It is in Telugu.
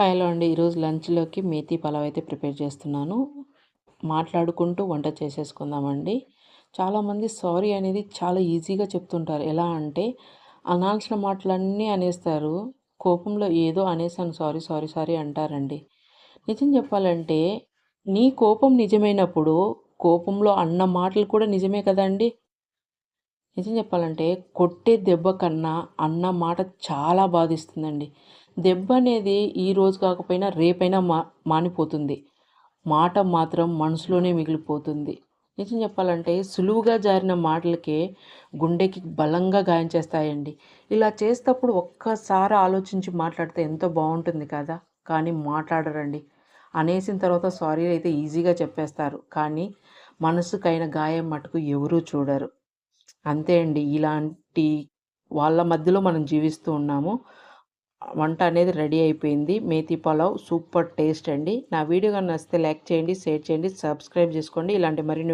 హలో అండి. ఈరోజు లంచ్లోకి మేతి పలావ్ అయితే ప్రిపేర్ చేస్తున్నాను. మాట్లాడుకుంటూ వంట చేసేసుకుందామండి. చాలామంది సారీ అనేది చాలా ఈజీగా చెప్తుంటారు. ఎలా అంటే అనాల్సిన మాటలన్నీ అనేస్తారు. కోపంలో ఏదో అనేసాను సారీ సారీ సారీ అంటారండి. నిజం చెప్పాలంటే నీ కోపం నిజమైనప్పుడు కోపంలో అన్న మాటలు కూడా నిజమే కదండి. నిజం చెప్పాలంటే కొట్టే దెబ్బ కన్నా అన్న మాట చాలా బాధిస్తుందండి. దెబ్బ అనేది ఈ రోజు కాకపోయినా రేపైనా మా మానిపోతుంది. మాట మాత్రం మనసులోనే మిగిలిపోతుంది. నిజం చెప్పాలంటే సులువుగా జారిన మాటలకే గుండెకి బలంగా గాయం చేస్తాయండి. ఇలా చేసేటప్పుడు ఒక్కసారి ఆలోచించి మాట్లాడితే ఎంతో బాగుంటుంది కదా? కానీ మాట్లాడరండి. అనేసిన తర్వాత సారీ అయితే ఈజీగా చెప్పేస్తారు. కానీ మనసుకైన గాయం మటుకు ఎవరూ చూడరు. అంతే అండి. ఇలాంటి వాళ్ళ మధ్యలో మనం జీవిస్తూ ఉన్నాము. వంట అనేది రెడీ అయిపోయింది. మేతి పలావ్ సూపర్ టేస్ట్ అండి. నా వీడియో కానీ నచ్చితే లైక్ చేయండి షేర్ చేయండి సబ్స్క్రైబ్ చేసుకోండి. ఇలాంటి మరిన్ని